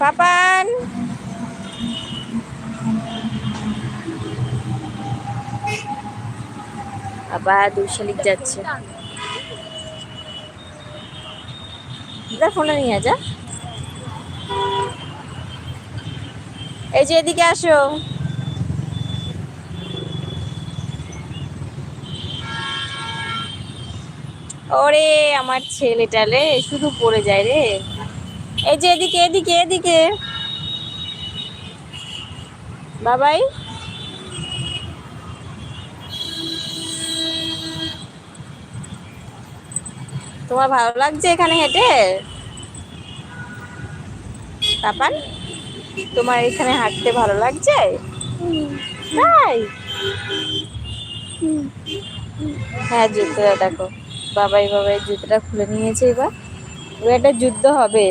পাপান আবার দুই শালিক যাচ্ছে। ফোনে নিয়ে যা। এই যে এদিকে আসো। ওরে, আমার ছেলেটা রে শুধু পড়ে যায় রে। এই যে এদিকে এদিকে এদিকে। বাবাই। তোমার ভালো লাগছে এখানে হেঁটে? পাপান তোমার এখানে হাঁটতে ভালো লাগছে? তাই? হ্যাঁ জুতোটা দেখো। বাবাই বাবাই, জুতোটা খুলে নিয়েছে এবার। এবার একটা যুদ্ধ হবে।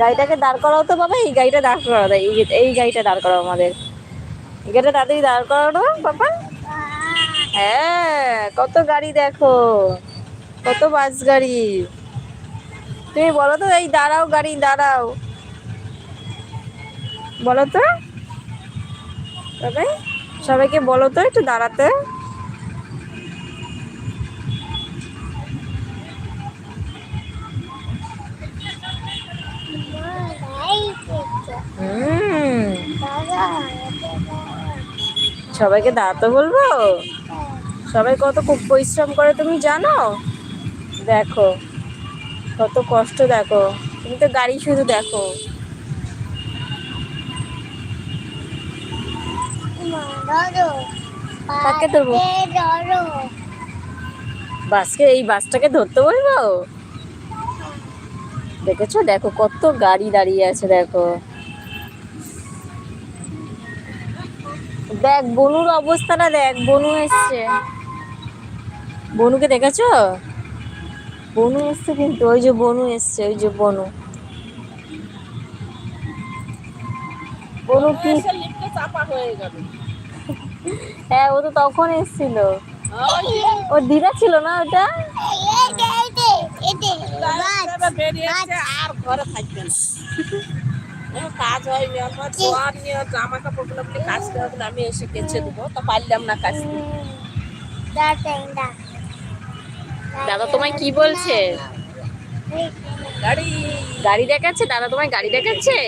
গাড়িটাকে দাঁড় করাও তো বাবা, এই গাড়িটা দাঁড় করাও দেয়, এই এই গাড়িটা দাঁড় করাও আমাদের। এই গাড়িটা তাড়াতাড়ি দাঁড় করাও না বাবা। হ্যাঁ কত গাড়ি দেখো, কত বাস গাড়ি। তুমি বলো তো, এই দাঁড়াও গাড়ি, দাঁড়াও। বলো তো। সবাই সবাইকে বলো তো একটু দাঁড়াতে। সবাইকে দাঁড়াতে বলব? সবাই কত খুব পরিশ্রম করে, তুমি জানো? দেখো, কত কষ্ট, দেখো। তুমি তো গাড়ি শুধু দেখো? বাসকে, এই বাসটাকে ধরতে বলব? দেখেছ? দেখো, কত গাড়ি দাঁড়িয়ে আছে, দেখো। দেখ বনুর অবস্থাটা দেখ বনু এসছে। বনুকে দেখেছ? বনু এসছে কিন্তু ওই যে বনু এসছে ওই যে বনু। বনু কি? হয়ে গেল। হ্যাঁ ও তো তখন এসছিল। ও দিদা ছিল না ওটা? আর ঘরে থাকবে না। কাজ হয়নি, আমার জোয়ার নিয়ে জামা কাপড়গুলো বলে কাচতে হবে আমি এসে কেচে দেবো, তো পারলাম না কাচতে দাদা তোমায় কি বলছে? গাড়ি। গাড়ি দেখাচ্ছে? দাদা তোমায় গাড়ি দেখাচ্ছে?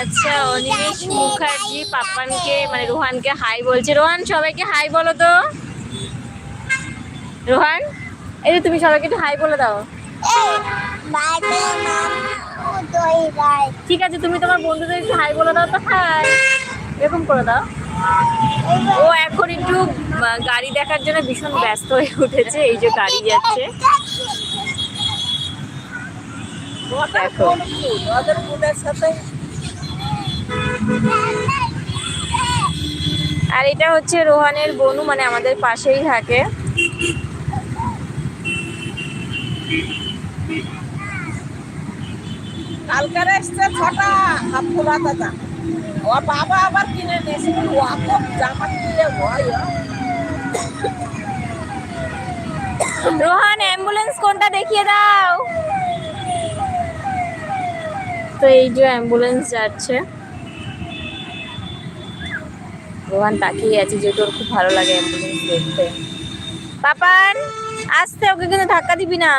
আচ্ছা অনিমেষ মুখার্জি পাপানকে মানে রোহানকে হাই বলছে। রোহান, সবাইকে হাই বলো তো। রোহান? এই যে তুমি সবাইকে একটু হাই বলে দাও। ঠিক আছে তুমি তোমার বন্ধুদের একটু হাই বলে দাও তো হাই এরকম করে দাও। ও এখন একটু গাড়ি দেখার জন্য ভীষণ ব্যস্ত হয়ে উঠেছে এই যে গাড়ি যাচ্ছে। দেখো। সাথে আর এটা হচ্ছে রোহানের বনু মানে আমাদের পাশেই থাকে। কালকার এসছে ছটা হাফ খোলা দাদা ও বাবা আবার কিনে নিয়েছে। এত জামা কিনলে হয় রোহান অ্যাম্বুলেন্স কোনটা দেখিয়ে দাও। তো এই যে অ্যাম্বুলেন্স যাচ্ছে। রোহান তাকিয়ে আছে যেহেতু ওর খুব ভালো লাগে অ্যাম্বুলেন্স দেখতে। পাপান? আসতে, ওকে কিন্তু ধাক্কা দিবি না।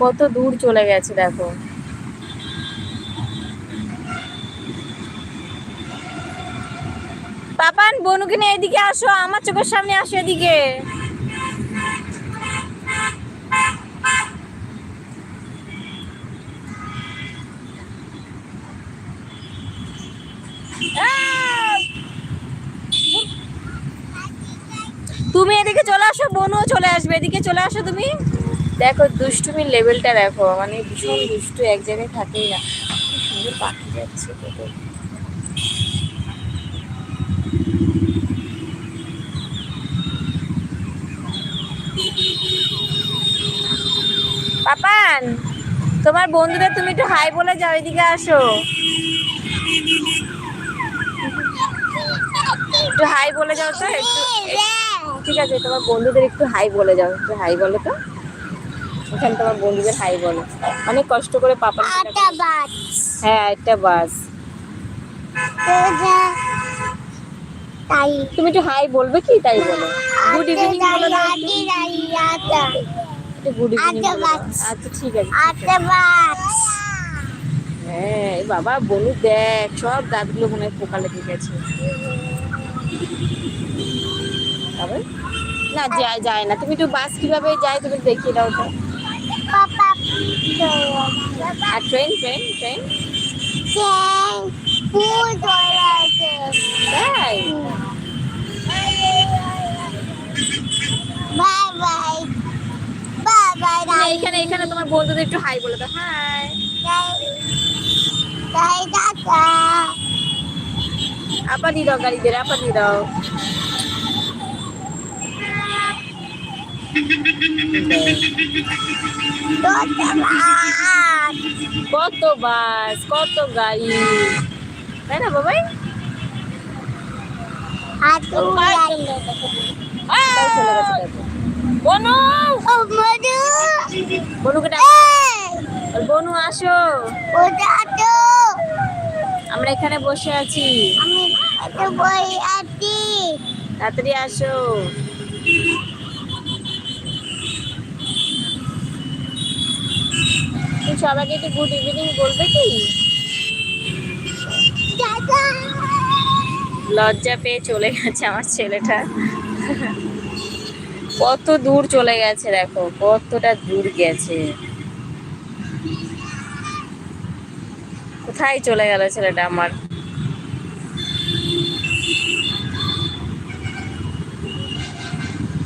কত দূর চলে গেছে, দেখো। পাপান, বনুকে নিয়ে এদিকে আসো, আমার চোখের সামনে আসো এদিকে তুমি এদিকে চলে আসো বনুও চলে আসবে, এদিকে চলে আসো তুমি। দেখো, দুষ্টুমির লেভেলটা দেখো মানে ভীষণ দুষ্টু, এক জায়গায় থাকেই না। সুন্দর পাখি যাচ্ছে পাপান, তোমার বন্ধুদের তুমি একটু হাই বলে যাও, এদিকে আসো। একটু হাই বলে যাও তো, একটু ঠিক আছে তোমার বন্ধুদের একটু হাই বলে যাও। একটু হাই বলো তো। এখানে তোমার বন্ধুদের হাই বলো। অনেক কষ্ট করে পাপা হ্যাঁ একটা বাস তুমি একটু হাই বলবে কি? তাই বলো। গুড ইভিনিং বলে একটু গুড ইভিনিং আচ্ছা, ঠিক আছে হ্যাঁ বাবা বলু দেখ সব দাঁতগুলো মনে হয় পোকা লেগে গেছে। আবার না যায় যায় না। তুমি একটু বাস কীভাবে যায় তুমি দেখিয়ে দাও তো। আর ট্রেন ট্রেন ট্রেন? তাই বাই বাই বাই বাই না, এইখানে এইখানে তোমার বন্ধুদের একটু হাই বলে দাও। হাই। টাটা আপা দিয়ে দাও গাড়িদের আপা দিয়ে দাও ধন্যবাদ কত বাস কত গাড়ি। তাই না বাবাই? বনু! বনুকে বনু আসো। আমরা এখানে বসে আছি। তাড়াতাড়ি আসো। সবাইকে একটু গুড ইভিনিং বলবে কি? লজ্জা পেয়ে চলে গেছে আমার ছেলেটা। কত দূর চলে গেছে দেখো কতটা দূর গেছে। কোথায় চলে গেল ছেলেটা আমার?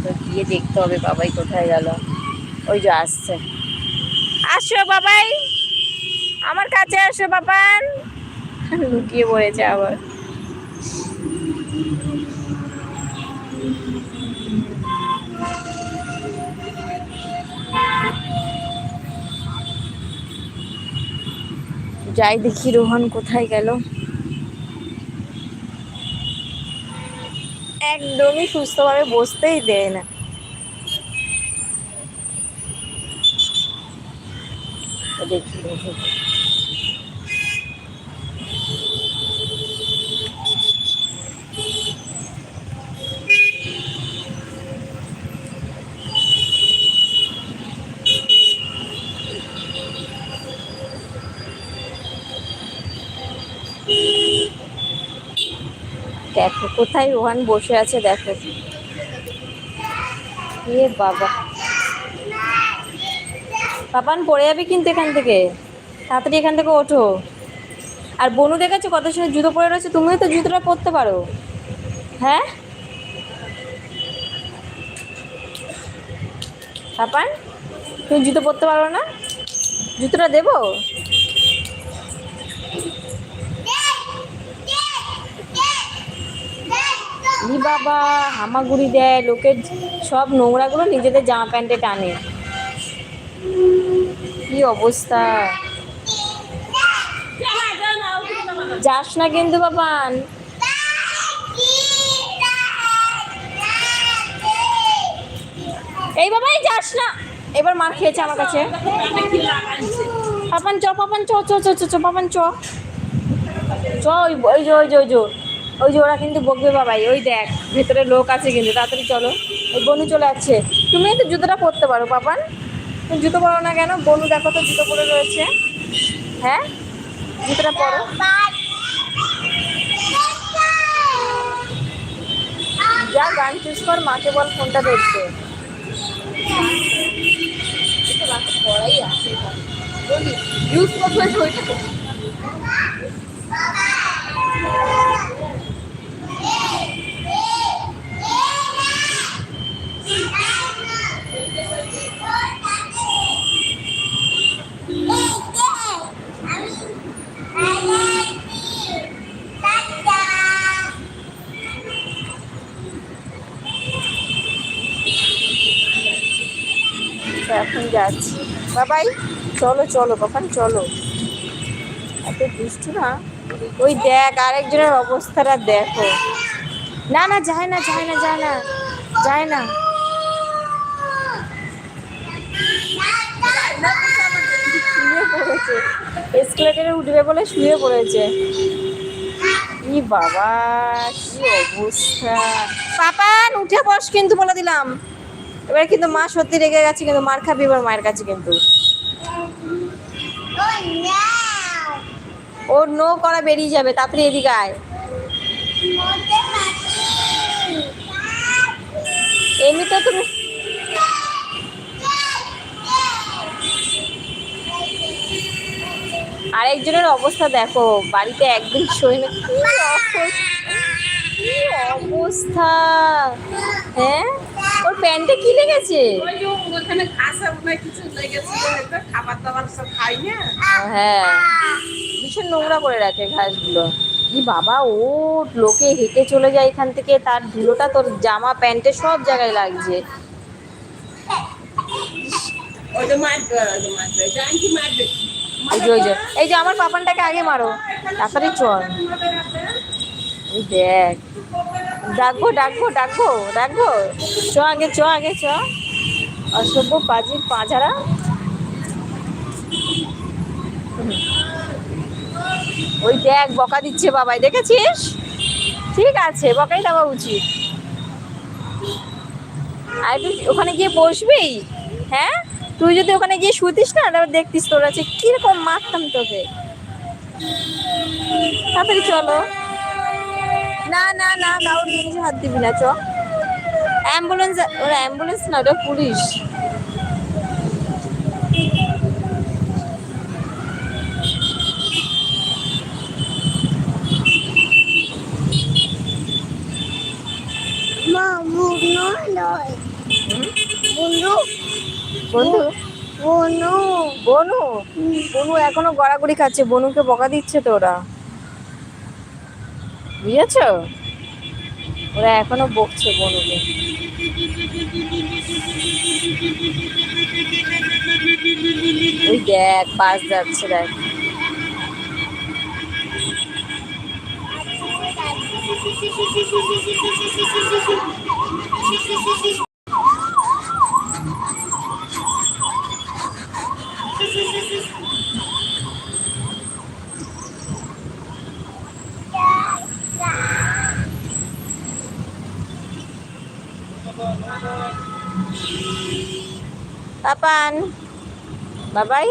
তো গিয়ে দেখতে হবে বাবাই কোথায় গেল। ওই যে আসছে। আসো বাবাই। আমার কাছে আসো বাবান লুকিয়ে পড়েছে আবার। যাই দেখি রোহন কোথায় গেল। একদমই সুস্থভাবে বসতেই দেয় না। দেখি কোথায় রোহান বসে আছে দেখো। এ বাবা। পাপান, পড়ে যাবে কিন্তু এখান থেকে। তাড়াতাড়ি এখান থেকে ওঠো। আর বনু দেখেছ কত সময় জুতো পরে রয়েছে, তুমিও তো জুতোটা পরতে পারো। হ্যাঁ? পাপান, তুমি জুতো পরতে পারো না? জুতোটা দেবো? বাবা, হামাগুড়ি দেয়, লোকের সব নোংরাগুলো নিজেদের জামা প্যান্টে টানে। কি অবস্থা? যাস না কিন্তু বাবান। এই বাবাই যাস না। এবার মার খেয়েছে আমার কাছে। পাপান চ পাপান চ চ চ চ পাপান চ। চ, ওই ওই যে ওই যে ওই যে ওই যে, ওরা কিন্তু বকবে বাবাই। ওই দেখ, ভেতরে লোক আছে কিন্তু। তাড়াতাড়ি চলো। ওই বনু চলে যাচ্ছে তুমি তো জুতোটা পরতে পারো, পাপান। জুতো পরো না কেন? বনু, দেখো তো জুতো পরে রয়েছে। হ্যাঁ? জুতোটা পরো। যা গান চুজ কর, মাকে বল ফোনটা ধরতে পড়াই আছে ইউজ যাচ্ছি। বাবাই, চলো চলো বাবান চলো। এত দুষ্টু না? ওই দেখ, আরেকজনের অবস্থাটা দেখো। না না, যায় না যায় না যায় না যায় না। উঠবে বলে শুয়ে পড়েছে। ই বাবা, কি অবস্থা? পাপান, উঠে বস কিন্তু বলে দিলাম। এবার কিন্তু মা সত্যি রেগে গেছে, কিন্তু মার খাবি এবার মায়ের কাছে কিন্তু! ওর নো করা বেরিয়ে যাবে, তাড়াতাড়ি এদিকে আয়। এমনিতে তুমি আরেকজনের অবস্থা দেখো, বাড়িতে একদিন শোয় না কি অবস্থা হ্যাঁ ওর প্যান্টে কি লেগেছে? ওখানে ঘাসে কিছু লেগেছিল খাবার দাবার সব খাই না হ্যাঁ। ভীষণ নোংরা করে রাখে ঘাসগুলো। কি বাবা ও লোকে হেঁটে চলে যায় এখান থেকে তার ধুলোটা তোর জামা প্যান্টে সব জায়গায় লাগছে। এই যে আমার পাপানটাকে আগে মারো। তাড়াতাড়ি চল। দেখ। ডাকবো ডাকবো ডাকবো ডাকবো চ আগে চ আগে, চ। অসভ্য পাজির। পাঁচারা ওই দেখ, বকা দিচ্ছে বাবাই, দেখেছিস? ঠিক আছে, বকাই দেওয়া উচিত। আর তুই ওখানে গিয়ে বসবি? হ্যাঁ? তুই যদি ওখানে গিয়ে শুতিস না তারপর দেখতিস তোর আছে কীরকম মারতাম তোকে। তাড়াতাড়ি চলো। না না না কারোর জিনিসে হাত দিবি না চ। অ্যাম্বুলেন্স ওরা অ্যাম্বুলেন্স না ওটা পুলিশ। মা বুনো নয় বুনো বন্ধু? বুনো। বনু? বনু এখনও গড়াগড়ি খাচ্ছে বনুকে বকা দিচ্ছে তো ওরা। বুঝেছ? ওরা এখনও বকছে বনুকে ওই দেখ বাস যাচ্ছে দেখ। পাপান বাবাই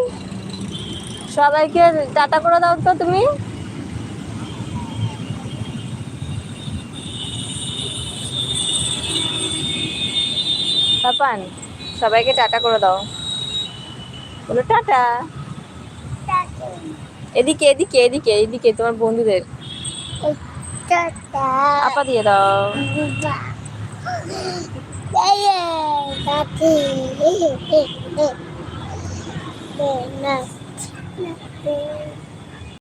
সবাইকে টাটা করে দাও তো তুমি। পাপান সবাইকে টাটা করে দাও। বলো টাটা। এদিকে এদিকে এদিকে এদিকে তোমার বন্ধুদের। আপা দিয়ে দাও। কাকি না